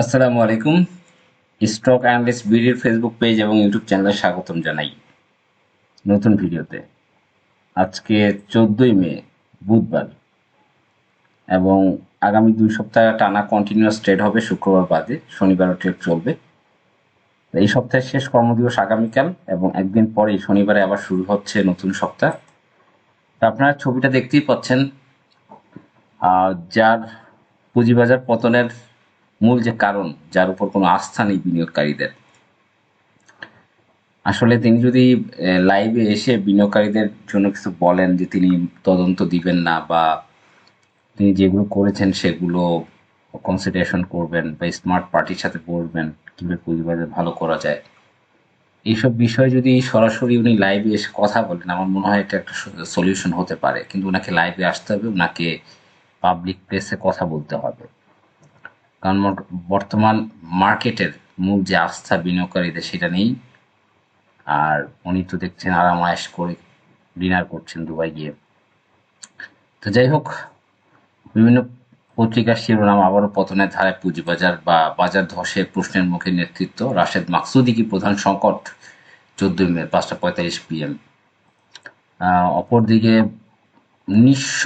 আসসালামু আলাইকুম। Stock analyst বিডির ফেসবুক পেজ এবং ইউটিউব চ্যানেলে স্বাগতম জানাই নতুন ভিডিওতে। আজকে চোদ্দোই মে, বুধবার এবং আগামী দুই সপ্তাহ টানা কন্টিনিউয়াস ট্রেড হবে, শুক্রবার বাদে শনিবারও ট্রেড চলবে। এই সপ্তাহের শেষ কর্মদিবস আগামীকাল এবং একদিন পরেই শনিবারে আবার শুরু হচ্ছে নতুন সপ্তাহ। আপনারা ছবিটা দেখতেই পাচ্ছেন যার পুঁজিবাজার পতনের মূল যে কারণ যার উপর কোনো আস্থা নেই বিনিয়োগকারীদের। আসলে তিনি যদি লাইভে এসে বিনিয়োগকারীদের জন্য কিছু বলেন যে তিনি তদন্ত দিবেন না বা তিনি যেগুলো করেছেন সেগুলো কনসিডারেশন করবেন বা স্মার্ট পার্টির সাথে বলবেন কীভাবে পুঁজিবাজার ভালো করা যায়। এইসব বিষয়ে যদি সরাসরি উনি লাইভে এসে কথা বলেন, আমার মনে হয় এটা একটা সলিউশন হতে পারে। কিন্তু ওনাকে লাইভে আসতে হবে ওনাকে পাবলিক প্লেসে কথা বলতে হবে। কারণ বর্তমান মার্কেটের মূল যে আস্থা বিনিয়োগকারীদের সেটা নেই। আর উনি তো দেখছেন আরাম আয়েশ করে ডিনার করছেন দুবাই গিয়ে। তো যাই হোক, বিভিন্ন পত্রিকার শিরোনাম আবারও পতনের ধারায় পুঁজিবাজার বা বাজার ধসের প্রশ্নের মুখে নেতৃত্ব রাশেদ মাকসুদি কি প্রধান সংকট? চোদ্দই মে, পাঁচটা পঁয়তাল্লিশ পিএম অপরদিকে নিঃস্ব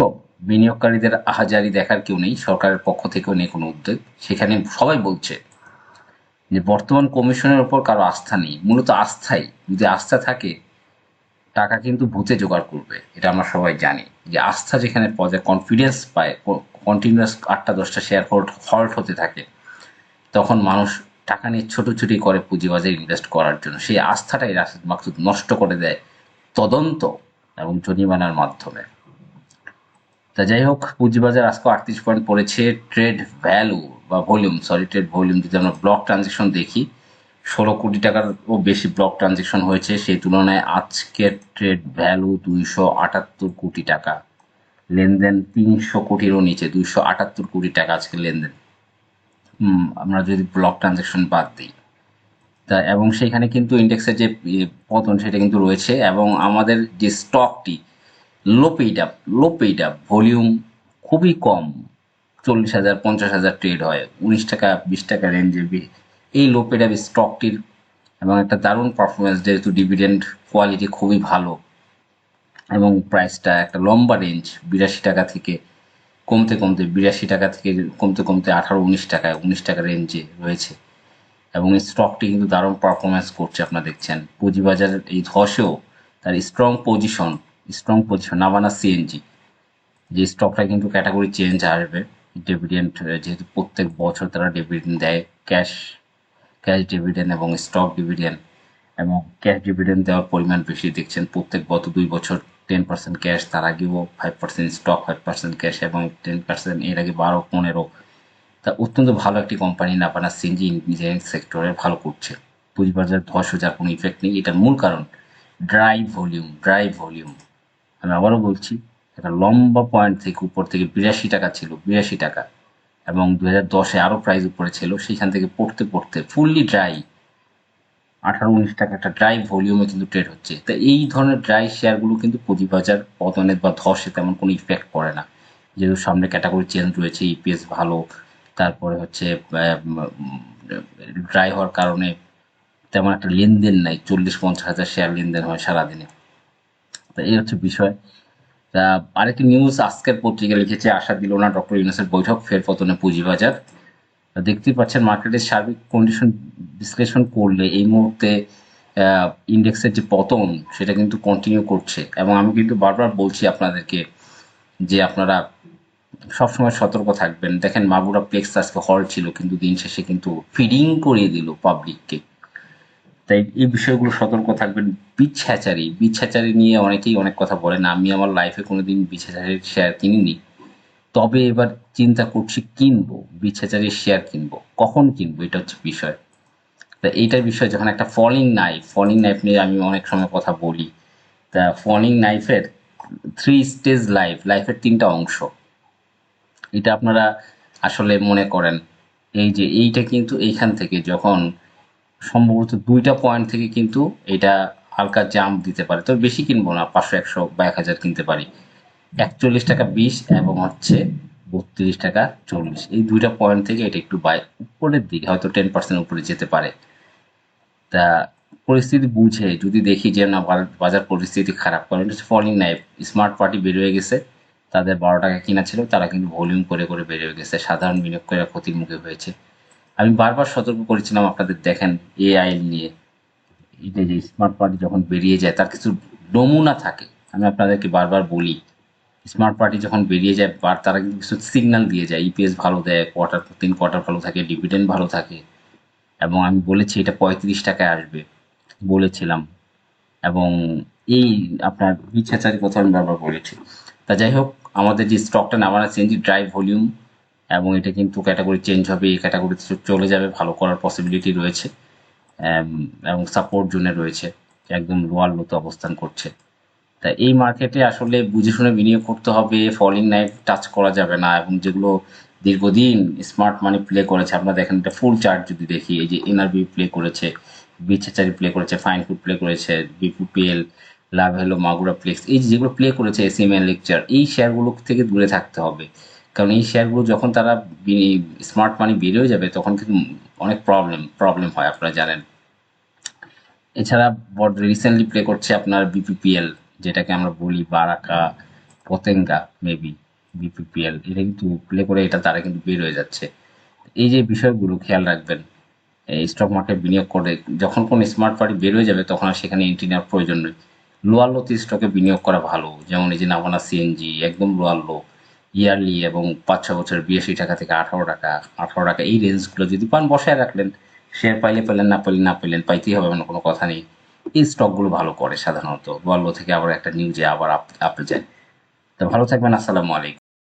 বিনিয়োগকারীদের আহাজারি দেখার কেউ নেই, সরকারের পক্ষ থেকেও নেই কোনো উদ্যোগ। সেখানে সবাই বলছে যে বর্তমান কমিশনের ওপর কারও আস্থা নেই। মূলত আস্থাই। যদি আস্থা থাকে, টাকা কিন্তু ভূতে জোগাড় করবে, এটা আমরা সবাই জানি। যে আস্থা যেখানে পাওয়া যায় কনফিডেন্স পায় কন্টিনিউয়াস আটটা দশটা শেয়ার হোল্ড হল্ট হতে থাকে, তখন মানুষ টাকা নিয়ে ছোটোছুটি করে পুঁজিবাজারে ইনভেস্ট করার জন্য। সেই আস্থাটাই রাশেদ মাকসুদ নষ্ট করে দেয় তদন্ত এবং জরিমানার মাধ্যমে। তা যাই হোক, পুঁজিবাজার আজকে আটত্রিশ পয়েন্ট পড়েছে। ট্রেড ভ্যালু বা ভলিউম সরি ট্রেড ভলিউম যদি আমরা ব্লক ট্রানজেকশন দেখি, ষোলো কোটি টাকারও বেশি ব্লক ট্রানজেকশন হয়েছে। সেই তুলনায় আজকের ট্রেড ভ্যালু দুইশো আটাত্তর কোটি টাকা। লেনদেন তিনশো কোটিরও নিচে, দুইশো আটাত্তর কোটি টাকা আজকে লেনদেন। আমরা যদি ব্লক ট্রানজেকশন বাদ দিই। তা, এবং সেখানে কিন্তু ইন্ডেক্সের যে পতন, সেটা কিন্তু রয়েছে। এবং আমাদের যে স্টকটি low paid up low paid volume খুবই কম। চল্লিশ হাজার, পঞ্চাশ হাজার ট্রেড হয়। উনিশ টাকা, বিশ টাকা রেঞ্জে এই লো পেইড স্টকটির এবং একটা দারুণ পারফরমেন্স যেহেতু ডিভিডেন্ড কোয়ালিটি খুবই ভালো এবং প্রাইসটা একটা লম্বা রেঞ্জ বিরাশি টাকা থেকে কমতে কমতে, বিরাশি টাকা থেকে কমতে কমতে আঠারো, উনিশ টাকায়, উনিশ টাকা রেঞ্জে রয়েছে। এবং এই স্টকটি কিন্তু দারুণ পারফরমেন্স করছে, আপনারা দেখছেন। পুঁজিবাজারের এই ধসেও তার strong position strong position Navana CNG যে স্টকটা কিন্তু ক্যাটাগরি চেঞ্জ আসবে ডিভিডেন্ড যেহেতু প্রত্যেক বছর তারা ডিভিডেন্ড দেয় ক্যাশ ক্যাশ ডিভিডেন্ড এবং স্টক ডিভিডেন্ড এবং ক্যাশ ডিভিডেন্ড দেওয়ার পরিমাণ বেশি। দেখছেন প্রত্যেক গত দুই বছর টেন পার্সেন্ট ক্যাশ তার আগেও five percent stock five percent cash এবং টেন পার্সেন্ট এর আগে বারো, পনেরো। তা অত্যন্ত ভালো একটি কোম্পানি নাপানা সিএনজি ইঞ্জিনিয়ারিং সেক্টরে ভালো করছে। পুঁজিবাজার ধস যার কোনো ইফেক্ট নেই। এটার মূল কারণ ড্রাই ভলিউম ড্রাই ভলিউম আমি আবারও বলছি, একটা লম্বা পয়েন্ট থেকে উপর থেকে বিরাশি টাকা ছিল, বিরাশি টাকা। এবং দু হাজার দশে আরও প্রাইস উপরে ছিল, সেইখান থেকে পড়তে পড়তে ফুললি ড্রাই আঠারো, উনিশ টাকা একটা ড্রাই ভলিউমে কিন্তু ট্রেড হচ্ছে। তা এই ধরনের ড্রাই শেয়ারগুলো কিন্তু পুঁজিবাজার পতনের বা ধসে তেমন কোনো ইফেক্ট পড়ে না। যেহেতু সামনে ক্যাটাগরি চেঞ্জ রয়েছে ইপিএস ভালো, তারপরে হচ্ছে ড্রাই হওয়ার কারণে তেমন একটা লেনদেন নাই, চল্লিশ, পঞ্চাশ হাজার শেয়ার লেনদেন হয় সারাদিনে। তো এই হচ্ছে বিষয়। তা আরেকটি নিউজ আজকের পত্রিকা লিখেছে, আশা দিল না ডক্টর ইউনুসের বৈঠক ফের পতনে পুঁজিবাজার দেখতেই পাচ্ছেন মার্কেটের সার্বিক কন্ডিশন বিশ্লেষণ করলে এই মুহূর্তে ইন্ডেক্সের যে পতন, সেটা কিন্তু কন্টিনিউ করছে। এবং আমি কিন্তু বারবার বলছি আপনাদেরকে যে আপনারা সবসময় সতর্ক থাকবেন। দেখেন, মাগুরা প্লেক্স আজকে হল ছিল, কিন্তু দিন শেষে কিন্তু ফিডিং করিয়ে দিল পাবলিককে তাই এই বিষয়গুলো সতর্ক থাকবেন। বীজ হ্যাচারি নিয়ে অনেকেই অনেক কথা বলেন। আমি আমার লাইফে কোনোদিন হ্যাচারির শেয়ার কিনিনি। তবে এবার চিন্তা করছি, কিনবো বীজ হ্যাচারির শেয়ার কিনবো। কখন কিনবো? এটা হচ্ছে বিষয়। তা এইটার বিষয়, যখন একটা ফলিং নাইফ ফলিং নাইফ নিয়ে আমি অনেক সময় কথা বলি, তা ফলিং নাইফের থ্রি স্টেজ লাইফ লাইফের তিনটা অংশ। এটা আপনারা আসলে মনে করেন। এই যে এইটা কিন্তু এইখান থেকে যখন সম্ভবত দুইটা পয়েন্ট থেকে কিন্তু এটা হালকা জাম্প দিতে পারে। তো বেশি কিনবো না, পাঁচশো, একশো বা এক হাজার কিনতে পারি। একচল্লিশ টাকা বিশ এবং হচ্ছে বত্রিশ টাকা চল্লিশ। এই দুইটা পয়েন্ট থেকে এটা একটু বাই, উপরের দিকে, হয়তো টেন পার্সেন্ট উপরে যেতে পারে। তা পরিস্থিতি বুঝে, যদি দেখি যে না, বাজার পরিস্থিতি খারাপ, কারণ হচ্ছে ফলিং নাইফ স্মার্ট পার্টি বের হয়ে গেছে। তাদের বারো টাকা কিনা ছিল, তারা কিন্তু ভলিউম করে করে বের হয়ে গেছে। সাধারণ বিনিয়োগকারীরা ক্ষতির মুখে হয়েছে। আমি বারবার সতর্ক করেছিলাম আপনাদের দেখেন এআই নিয়ে। এটা যে স্মার্ট পার্টি যখন বেরিয়ে যায়, তার কিছু নমুনা থাকে। আমি আপনাদেরকে বারবার বলি স্মার্ট পার্টি যখন বেরিয়ে যায়, বার তারা কিন্তু কিছু সিগন্যাল দিয়ে যায় ইপিএস ভালো দেয় কোয়ার্টার তিন কোয়ার্টার ভালো থাকে ডিভিডেন্ড ভালো থাকে। এবং আমি বলেছি, এটা পঁয়ত্রিশ টাকায় আসবে, বলেছিলাম। এবং এই আপনার বিচ্ছাচারি কথা আমি বারবার বলেছি। তা যাই হোক, আমাদের যে স্টকটা নামানো চেঞ্জ ড্রাই ভলিউম এবং এটা কিন্তু ক্যাটাগরি চেঞ্জ হবে, এই ক্যাটাগরিতে চলে যাবে, ভালো করার পসিবিলিটি রয়েছে এবং সাপোর্ট জোনে রয়েছে একদম লোয়ার লোতে অবস্থান করছে। তা এই মার্কেটে আসলে বুঝে শুনে বিনিয়োগ করতে হবে ফলিং নাইফ টাচ করা যাবে না, এবং যেগুলো দীর্ঘদিন স্মার্ট মানি প্লে করেছে আপনারা দেখেন এটা ফুল চার্ট যদি দেখি, এই যে এনআরবি প্লে করেছে বিচ্ছাচারি প্লে করেছে ফাইন ফুড প্লে করেছে বিপিপিএল লাভ হলো মাগুরা প্লেক্স এই যেগুলো প্লে করেছে এসএমএল লেকচার এই শেয়ারগুলো থেকে দূরে থাকতে হবে। কারণ এই শেয়ারগুলো যখন তারা স্মার্ট মানি বের হয়ে যাবে, তখন কিন্তু অনেক প্রবলেম প্রবলেম হয় আপনারা জানেন। এছাড়া বড রিসেন্টলি প্লে করছে আপনার বিপিপিএল যেটাকে আমরা বলি বারাকা পতেঙ্গা মেবি বিপিপিএল এটা কিন্তু প্লে করে এটা তারা কিন্তু বের হয়ে যাচ্ছে। এই যে বিষয়গুলো খেয়াল রাখবেন, এই স্টক মার্কেট বিনিয়োগ করে, যখন কোন স্মার্ট পার্টি বের হয়ে যাবে, তখন আর সেখানে এন্ট্রি নেওয়ার প্রয়োজন নেই। লোয়ার লোতে স্টকে বিনিয়োগ করা ভালো, যেমন এই যে নাভানা সিএনজি একদম লোয়ার লো ইয়ারলি এবং পাঁচ ছ বছর বিরাশি টাকা থেকে আঠারো টাকা আঠারো টাকা এই রেঞ্জগুলো যদি পান বসায় রাখলেন শেয়ার পাইলে পেলেন, না পেলেন না পেলেন, পাইতেই হবে মানে কোনো কথা নেই। এই স্টকগুলো ভালো করে সাধারণত। লোয়ার থেকে আবার একটা নিউজে আবার আপে যায়। তো ভালো থাকবেন, আসসালামু আলাইকুম।